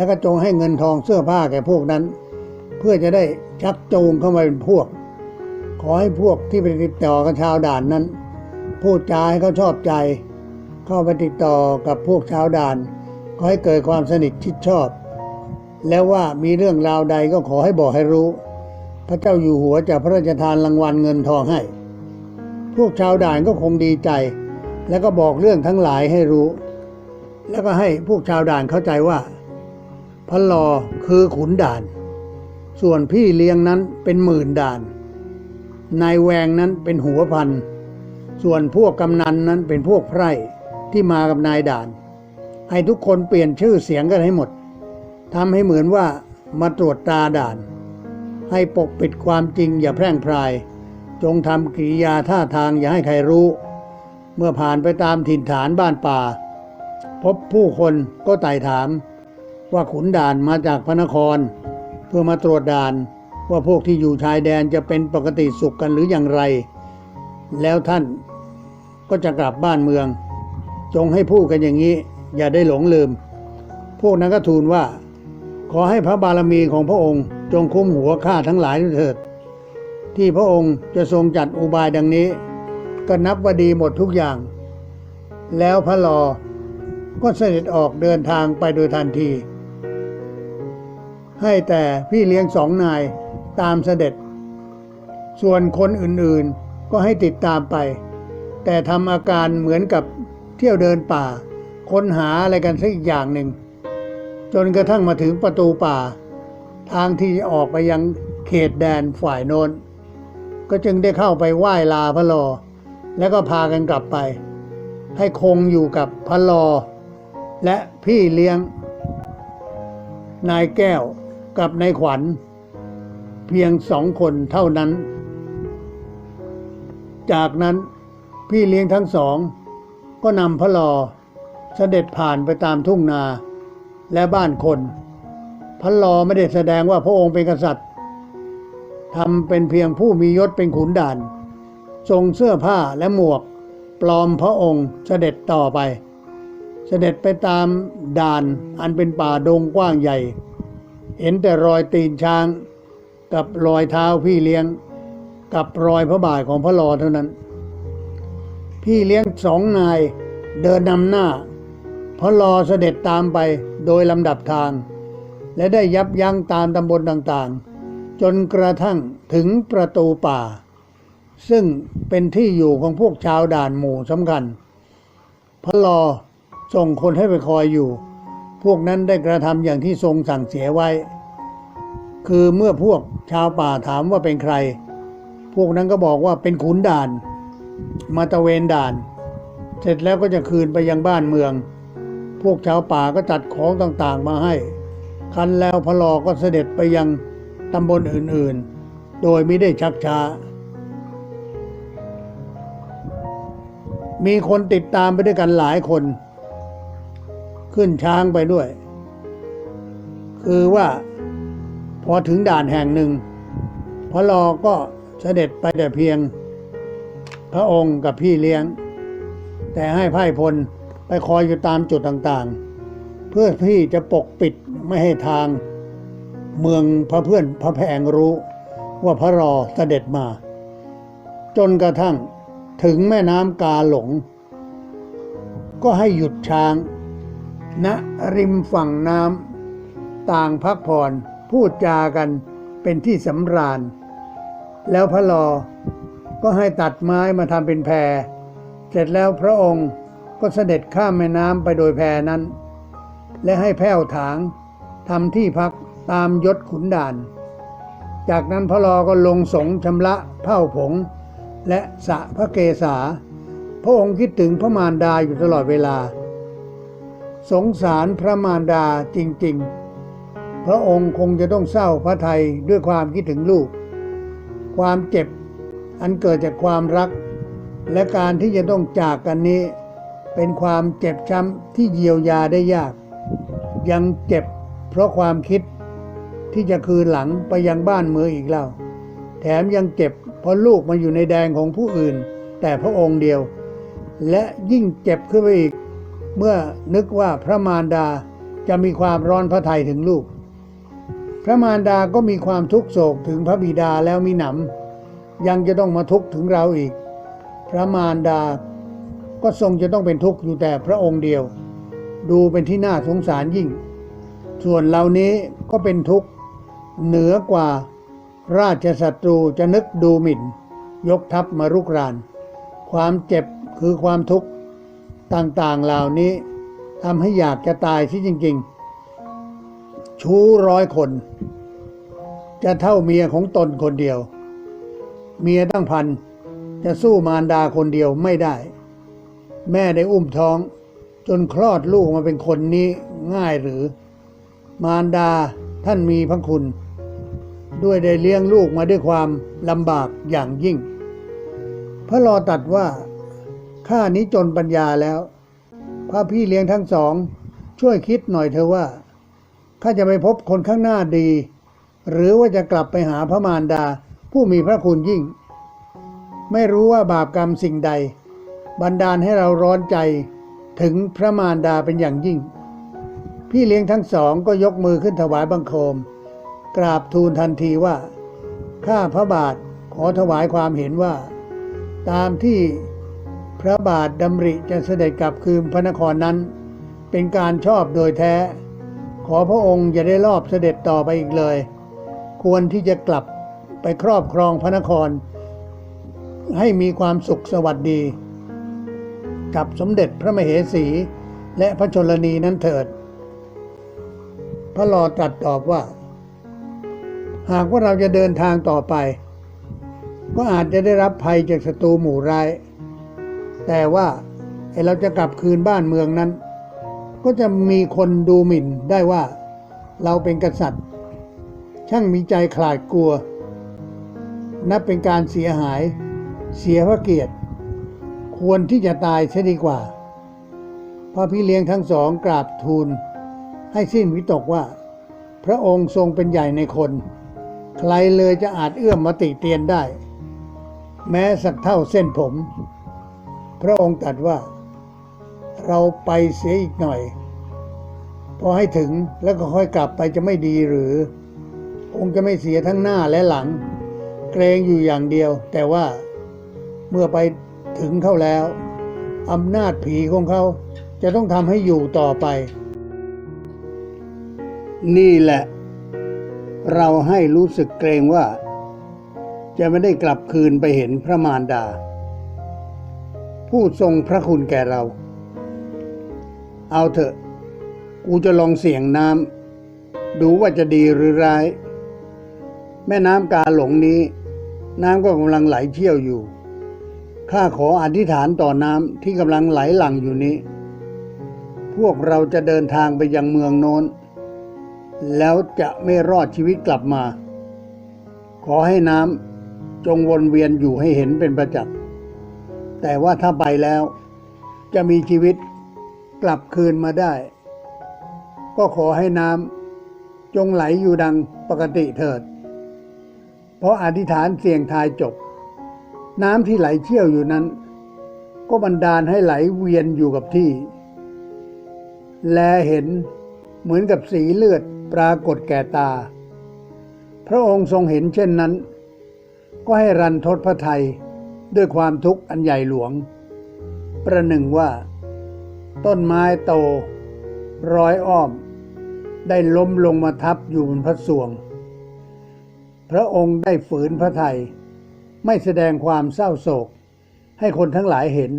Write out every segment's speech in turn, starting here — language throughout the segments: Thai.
แล้วก็จงให้เงินทองเสื้อผ้าแก่พวกนั้น เพื่อจะได้ชักจูงเข้ามาเป็นพวก ขอให้พวกที่ไปติดต่อกับชาวด่านนั้น พูดจาให้เขาชอบใจ เข้าไปติดต่อกับพวกชาวด่าน ขอให้เกิดความสนิทชิดชอบ แล้วว่ามีเรื่องราวใดก็ขอให้บอกให้รู้ พระเจ้าอยู่หัวจะพระราชทานรางวัลเงินทองให้ พวกชาวด่านก็คงดีใจ แล้วก็บอกเรื่องทั้งหลายให้รู้ แล้วก็ให้พวกชาวด่านเข้าใจว่า พระลอคือขุนด่าน ส่วนพี่เลี้ยงนั้นเป็นหมื่นด่าน นายแวงนั้นเป็นหัวพัน ส่วนพวกกำนันนั้นเป็นพวกไพร่ที่มากับนายด่าน ให้ทุกคนเปลี่ยนชื่อเสียงกันให้หมดทำให้เหมือนว่ามาตรวจตาด่าน ให้ปกปิดความจริงอย่าแพร่งพราย จงทำกิริยาท่าทางอย่าให้ใครรู้ เมื่อผ่านไปตามถิ่นฐานบ้านป่า พบผู้คนก็ไต่ถาม ว่าขุนด่านมาจากพระนคร เพื่อมาตรวจด่านว่าพวกที่อยู่ชายแดนจะเป็นปกติสุขกันหรืออย่างไร แล้วท่านก็จะกลับบ้านเมือง จงให้พูดกันอย่างนี้ อย่าได้หลงลืม พวกนั้นก็ทูลว่า ขอให้พระบารมีของพระองค์จงคุ้มหัวข้าทั้งหลายเถิด ที่พระองค์จะทรงจัดอุบายดังนี้ ก็นับว่าดีหมดทุกอย่าง แล้วพระลอก็เสด็จออกเดินทางไปโดยทันที ให้แต่พี่เลี้ยงสองนายตามเสด็จ ส่วนคนอื่นๆก็ให้ติดตามไป แต่ทำอาการเหมือนกับเที่ยวเดินป่า ค้นหาอะไรกันสักอีกอย่างหนึ่ง จนกระทั่งมาถึงประตูป่า ทางที่จะออกไปยังเขตแดนฝ่ายโน้น ก็จึงได้เข้าไปไหว้ลาพระลอ แล้วก็พากันกลับไป ให้คงอยู่กับพระลอ และพี่เลี้ยง นายแก้ว กับนายขวัญ เพียงสองคนเท่านั้น จากนั้นพี่เลี้ยงทั้งสอง ก็นำพระลอเสด็จผ่านไปตามทุ่งนาและบ้านคน พระลอไม่ได้แสดงว่าพระองค์เป็นกษัตริย์ทำเป็นเพียงผู้มียศเป็นขุนด่าน ทรงเสื้อผ้าและหมวก ปลอมพระองค์เสด็จต่อไป เสด็จไปตามด่านอันเป็นป่าดงกว้างใหญ่ เห็นแต่รอยตีนช้าง กับรอยเท้าพี่เลี้ยง กับรอยพระบาทของพระลอเท่านั้น พี่เลี้ยงสองนายเดินนำหน้า พระลอเสด็จตามไปโดยลำดับทาง และได้ยับยั้งตามตำบลต่างๆ จนกระทั่งถึงประตูป่า ซึ่งเป็นที่อยู่ของพวกชาวด่านหมู่สำคัญ พระลอส่งคนให้ไปคอยอยู่ พวกนั้นได้กระทำอย่างที่ทรงสั่งเสียไว้ คือเมื่อพวกชาวป่าถามว่าเป็นใคร พวกนั้นก็บอกว่าเป็นขุนด่าน มาตะเวนด่าน เสร็จแล้วก็จะคืนไปยังบ้านเมือง พวกชาวป่าก็จัดของต่างๆมาให้ คันแล้วพลอก็เสด็จไปยังตำบลอื่นๆ โดยไม่ได้ชักช้า มีคนติดตามไปด้วยกันหลายคน ขึ้นช้างไปด้วย คือว่าพอถึงด่านแห่งหนึ่งพระลอก็เสด็จไปแต่เพียงพระองค์กับพี่เลี้ยง แต่ให้ไพ่พลไปคอยอยู่ตามจุดต่างๆ เพื่อที่จะปกปิดไม่ให้ทางเมืองพระเพื่อนพระแพงรู้ว่าพระรอเสด็จมา จนกระทั่งถึงแม่น้ำกาหลง ก็ให้หยุดช้าง ณริมฝั่งน้ำต่างพักผ่อนพูดจากันเป็นที่สำราญ แล้วพระลอก็ให้ตัดไม้มาทำเป็นแพเสร็จแล้วพระองค์ก็เสด็จข้ามแม่น้ำไปโดยแพนั้น และให้แผ้วถางทำที่พักตามยศขุนด่าน จากนั้นพระลอก็ลงสงชำระเผ้าผง และสะพระเกศาพระองค์คิดถึงพระมารดาอยู่ตลอดเวลา สงสารพระมารดาจริง ๆ พระองค์คงจะต้องเศร้าพระทัยด้วยความคิดถึงลูก ความเจ็บอันเกิดจากความรัก และการที่จะต้องจากกันนี้ เป็นความเจ็บช้ำที่เยียวยาได้ยาก ยังเจ็บเพราะความคิดที่จะคืนหลังไปยังบ้านเมืองอีกแล้วแถมยังเจ็บเพราะลูกมาอยู่ในแดงของผู้อื่น แต่พระองค์เดียว และยิ่งเจ็บขึ้นไปอีก เมื่อนึกว่าพระมารดาจะมีความร้อนพระทัยถึงลูก พระมารดาก็มีความทุกโศกถึงพระบิดาแล้วมีหนำยังจะต้องมาทุกข์ถึงเราอีก พระมารดาก็ทรงจะต้องเป็นทุกข์อยู่แต่พระองค์เดียว ดูเป็นที่น่าสงสารยิ่ง ส่วนเหล่านี้ก็เป็นทุกข์เหนือกว่าราชศัตรูจะนึกดูหมิ่น ยกทัพมารุกราน ความเจ็บคือความทุกข์ ต่างๆเหล่านี้ทำให้อยากจะตายที่จริง ๆ ชู้ร้อยคน จะเท่าเมียของตนคนเดียว เมียตั้งพันจะสู้มารดาคนเดียวไม่ได้ แม่ได้อุ้มท้อง จนคลอดลูกมาเป็นคนนี้ง่ายหรือ มารดาท่านมีพระคุณ ด้วยได้เลี้ยงลูกมาด้วยความลำบากอย่างยิ่ง พระรอตัดว่า ข้านี้จนปัญญาแล้ว พระพี่เลี้ยงทั้งสอง ช่วยคิดหน่อยเถอะว่าข้าจะไปพบคนข้างหน้าดี หรือว่าจะกลับไปหาพระมารดาผู้มีพระคุณยิ่ง ไม่รู้ว่าบาปกรรมสิ่งใด บันดาลให้เราร้อนใจถึงพระมารดาเป็นอย่างยิ่ง พี่เลี้ยงทั้งสองก็ยกมือขึ้นถวายบังคม กราบทูลทันทีว่า ข้าพระบาทขอถวายความเห็นว่า ตามที่ พระบาทดำริจะเสด็จกลับคืนพระนครนั้น เป็นการชอบโดยแท้ ขอพระองค์อย่าได้รอบเสด็จต่อไปอีกเลย ควรที่จะกลับไปครอบครองพระนคร ให้มีความสุขสวัสดี กับสมเด็จพระมเหสี และพระชนนีนั้นเถิด พระลอตรัสตอบว่า หากว่าเราจะเดินทางต่อไป ก็อาจจะได้รับภัยจากศัตรูหมู่ร้าย แต่ว่าไอเราจะกลับคืนบ้านเมืองนั้น ก็จะมีคนดูหมิ่นได้ว่าเราเป็นกษัตริย์ ช่างมีใจขลาดกลัว นับเป็นการเสียหาย เสียพระเกียรติ ควรที่จะตายเสียดีกว่า พระพี่เลี้ยงทั้งสองกราบทูล ให้สิ้นวิตกว่า พระองค์ทรงเป็นใหญ่ในคน ใครเลยจะอาจเอื้อมมาติเตียนได้ แม้สักเท่าเส้นผม พระองค์ตรัสว่าเราไปเสียอีกหน่อย พอให้ถึงแล้วก็ค่อยกลับไปจะไม่ดีหรือ องค์จะไม่เสียทั้งหน้าและหลัง เกรงอยู่อย่างเดียว แต่ว่าเมื่อไปถึงเข้าแล้วอำนาจผีของเขาจะต้องทำให้อยู่ต่อไป นี่แหละ เราให้รู้สึกเกรงว่า จะไม่ได้กลับคืนไปเห็นพระมารดา ผู้ทรงพระคุณแก่เรา เอาเถอะ กูจะลองเสี่ยงน้ำดูว่าจะดีหรือร้าย แม่น้ำกาหลงนี้ น้ำก็กำลังไหลเชี่ยวอยู่ ข้าขออธิษฐานต่อน้ำที่กำลังไหลหลั่งอยู่นี้ พวกเราจะเดินทางไปยังเมืองโน้น แล้วจะไม่รอดชีวิตกลับมา ขอให้น้ำจงวนเวียนอยู่ให้เห็นเป็นประจักษ์ แต่ว่าถ้าไปแล้ว จะมีชีวิตกลับคืนมาได้ ก็ขอให้น้ำจงไหลอยู่ดังปกติเถิด เพราะอธิษฐานเสียงทายจบ น้ำที่ไหลเชี่ยวอยู่นั้น ก็บันดาลให้ไหลเวียนอยู่กับที่ แลเห็นเหมือนกับสีเลือดปรากฏแก่ตา พระองค์ทรงเห็นเช่นนั้น ก็ให้รันทดพระไทย ด้วยความทุกข์อันใหญ่หลวง ประหนึ่งว่า ต้นไม้โต ร้อยอ้อม ได้ล้มลงมาทับอยู่บนพระสวง พระองค์ได้ฝืนพระไทย ไม่แสดงความเศร้าโศก ให้คนทั้งหลายเห็น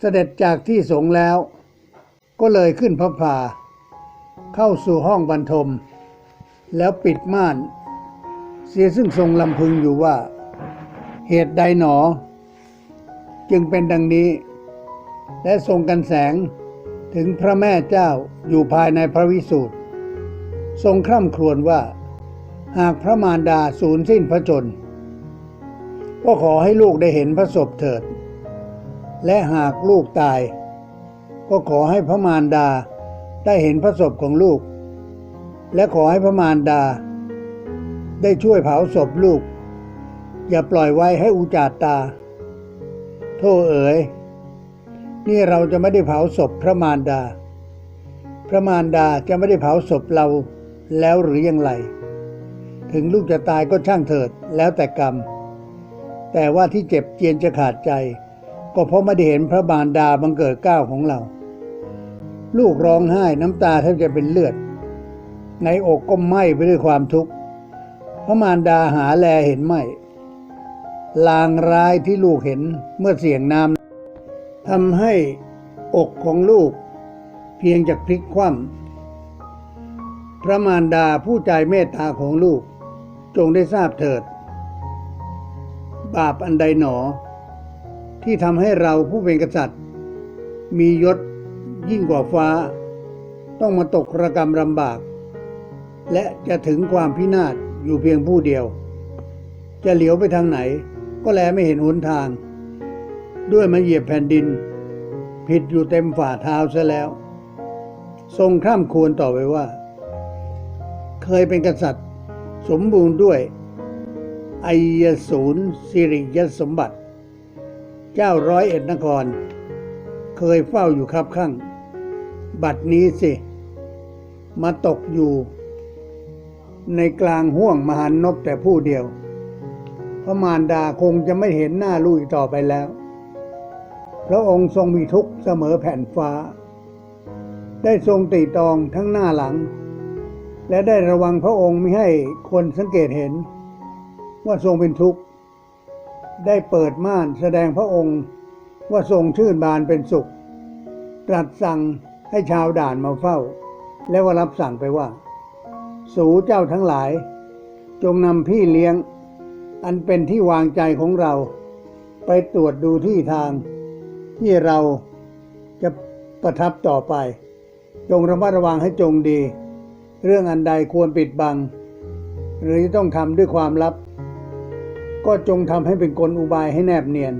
เสด็จจากที่สงแล้ว ก็เลยขึ้นพระพาเข้าสู่ห้องบรรทม แล้วปิดม่าน เสียซึ่งทรงลำพึงอยู่ว่า เหตุใดหนอ จึงเป็นดังนี้ และทรงกันแสงถึงพระแม่เจ้าอยู่ภายในพระวิสูตร ทรงคร่ำครวญว่า หากพระมารดาสูญสิ้นพระชน ก็ขอให้ลูกได้เห็นพระศพเถิด และหากลูกตาย ก็ขอให้พระมารดาได้เห็นพระศพของลูก และขอให้พระมารดา ได้ช่วยเผาศพลูก อย่าปล่อยไว้ให้อุจาตตา โทษเอ๋ย นี่เราจะไม่ได้เผาศพพระมารดา พระมารดาจะไม่ได้เผาศพเราแล้วหรือยังไร ถึงลูกจะตายก็ช่างเถิดแล้วแต่กรรม แต่ว่าที่เจ็บเจียนจะขาดใจ ก็เพราะไม่ได้เห็นพระมารดาบังเกิดก้าวของเรา ลูกร้องไห้น้ำตาแทบจะเป็นเลือด ในอกก็ไหม้ไปด้วยความทุกข์พระมารดาหาแลเห็นไหม ลางร้ายที่ลูกเห็นเมื่อเสียงน้ำทำให้อกของลูก เพียงจากพลิกคว่ำพระมารดาผู้ใจเมตตาของลูก จงได้ทราบเถิด บาปอันใดหนอ ที่ทำให้เราผู้เป็นกษัตริย์ มียศยิ่งกว่าฟ้า ต้องมาตกระกรรมลำบาก และจะถึงความพินาศอยู่เพียงผู้เดียว จะเหลียวไปทางไหน ก็แลไม่เห็นหนทาง ด้วยมาเหยียบแผ่นดิน ผิดอยู่เต็มฝ่าเท้าซะแล้ว ทรงข้ามควรต่อไปว่า เคยเป็นกษัตริย์ สมบูรณ์ด้วยไอยสูรสิริยสมบัติ เจ้าร้อยเอ็ดนคร เคยเฝ้าอยู่ครับข้าง บัดนี้สิ มาตกอยู่ ในกลางห้วงมหันนบแต่ผู้เดียว ระมารดาคงจะไม่เห็นหน้าลูกอีกต่อไปแล้ว พระองค์ทรงมีทุกข์เสมอแผ่นฟ้า ได้ทรงตีตองทั้งหน้าหลัง และได้ระวังพระองค์ไม่ให้คนสังเกตเห็น ว่าทรงเป็นทุกข์ ได้เปิดม่านแสดงพระองค์ว่าทรงชื่นบานเป็นสุข ตรัสสั่งให้ชาวด่านมาเฝ้า และว่ารับสั่งไปว่า สูเจ้าทั้งหลาย จงนำพี่เลี้ยง อันเป็นที่วางใจของเรา ไปตรวจดูที่ทาง ที่เราจะประทับต่อไป จงระมัดระวังให้จงดี เรื่องอันใดควรปิดบัง หรือต้องทำด้วยความลับ ก็จงทำให้เป็นกลอุบายให้แนบเนียน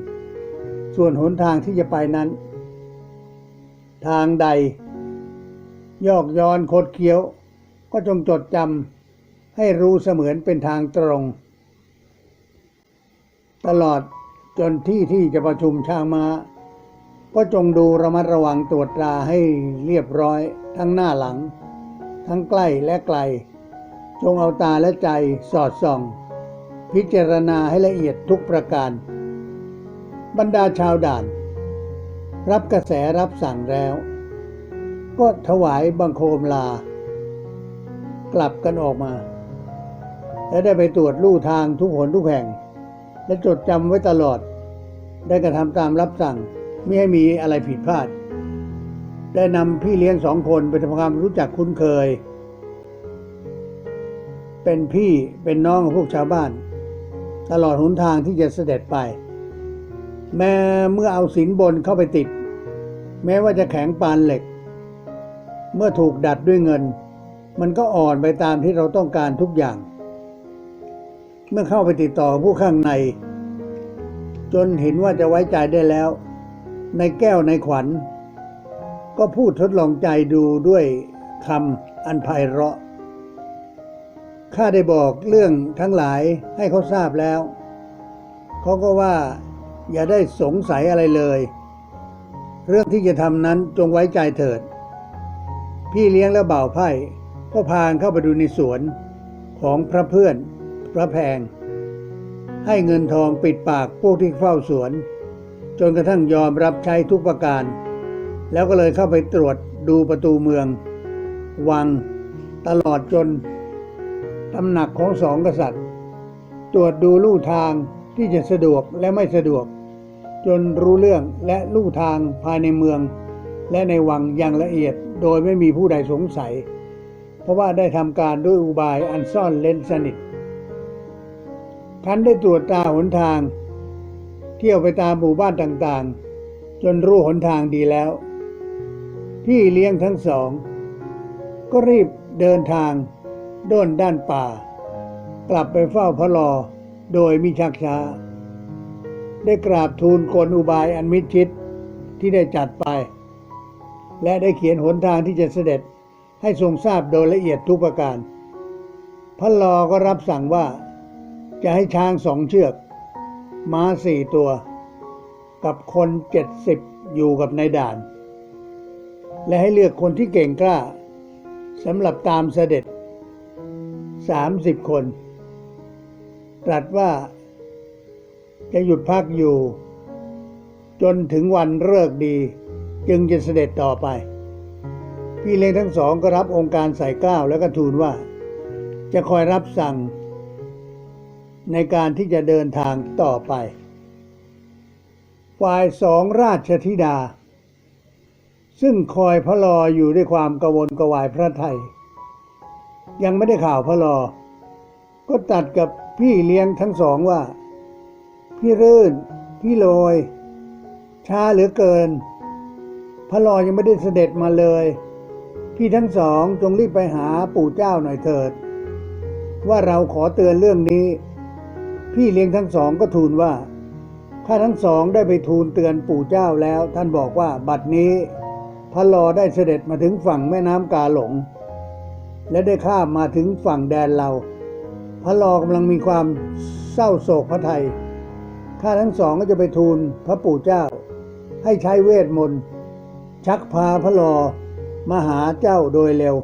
ส่วนหนทางที่จะไปนั้น ทางใด ยอกย้อนคดเคี้ยว ก็จงจดจำให้รู้เสมือนเป็นทางตรง ตลอดจนที่ที่จะประชุมช้างมา้า ก็จงดูระมัดระวังตรวจตราให้เรียบร้อยทั้งหน้าหลัง ทั้งใกล้และไกล จงเอาตาและใจสอดส่อง พิจารณาให้ละเอียดทุกประการ บรรดาชาวด่าน รับกระแสรับสั่งแล้ว ก็ถวายบังคมลา กลับกันออกมา และได้ไปตรวจลู่ทางทุกหนทุกแห่ง และจดจำไว้ตลอด ได้กระทำตามรับสั่งไม่ให้มีอะไรผิดพลาด ได้นำพี่เลี้ยงสองคนไปทำความรู้จักคุ้นเคย เป็นพี่เป็นน้องของพวกชาวบ้าน ตลอดหนทางที่จะเสด็จไป แม้เมื่อเอาสินบนเข้าไปติด แม้ว่าจะแข็งปานเหล็ก เมื่อถูกดัดด้วยเงิน มันก็อ่อนไปตามที่เราต้องการทุกอย่าง เมื่อเข้าไปติดต่อผู้ข้างใน จนเห็นว่าจะไว้ใจได้แล้ว ในแก้วในขวัญ ก็พูดทดลองใจดูด้วยคำอันไพเราะข้าได้บอกเรื่องทั้งหลายให้เขาทราบแล้ว เขาก็ว่าอย่าได้สงสัยอะไรเลย เรื่องที่จะทำนั้นจงไว้ใจเถิด พี่เลี้ยงและบ่าวไพ่ก็พานเข้าไปดูในสวนของพระเพื่อน ระแพง ให้เงินทองปิดปากพวกที่เฝ้าสวน จนกระทั่งยอมรับใช้ทุกประการ แล้วก็เลยเข้าไปตรวจดูประตูเมือง วังตลอดจนตำหนักของสองกษัตริย์ ตรวจดูลู่ทางที่จะสะดวกและไม่สะดวก จนรู้เรื่องและลู่ทางภายในเมือง และในวังอย่างละเอียดโดยไม่มีผู้ใดสงสัย เพราะว่าได้ทำการด้วยอุบายอันซ่อนเล้นสนิท คันได้ตรวจตาหนทาง เที่ยวไปตามหมู่บ้านต่างๆ จนรู้หนทางดีแล้ว พี่เลี้ยงทั้งสอง ก็รีบเดินทางด้นด้านป่า กลับไปเฝ้าพระลอโดยมิชักช้า ได้กราบทูลกลอุบายอันมิชิดที่ได้จัดไป และได้เขียนหนทางที่จะเสด็จให้ทรงทราบโดยละเอียดทุกประการ พระลอก็รับสั่งว่า จะให้ช้างสองเชือก ม้าสี่ตัว กับคนเจ็ดสิบอยู่กับนายด่าน และให้เลือกคนที่เก่งกล้าสำหรับตามเสด็จสามสิบคน ตรัสว่าจะหยุดพักอยู่ จนถึงวันเลิกดี จึงจะเสด็จต่อไป พี่เลี้ยงทั้งสองก็รับองค์การใส่เกล้าแล้วก็ทูลว่า จะคอยรับสั่ง ในการที่จะเดินทางต่อไป ฝ่ายสองราชธิดา ซึ่งคอยพระรออยู่ด้วยความกระวนกระวายพระไทย ยังไม่ได้ข่าวพระรอก็ตัดกับพี่เลี้ยงทั้งสองว่า พี่รื่น พี่โรยช้าเหลือเกิน พระรอยังไม่ได้เสด็จมาเลย พี่ทั้งสองจงรีบไปหาปู่เจ้าหน่อยเถิด ว่าเราขอเตือนเรื่องนี้ พี่เลี้ยงทั้งสองก็ทูลว่าข้าทั้งสองได้ไปทูลเตือนปู่เจ้าแล้ว ท่านบอกว่าบัดนี้พระลอได้เสด็จมาถึงฝั่งแม่น้ำกาหลง และได้ข้ามมาถึงฝั่งแดนเรา พระลอกำลังมีความเศร้าโศกพระไทยข้าทั้งสองก็จะไปทูลพระปู่เจ้า ให้ใช้เวทมนต์ชักพาพระลอมาหาเจ้าโดยเร็ว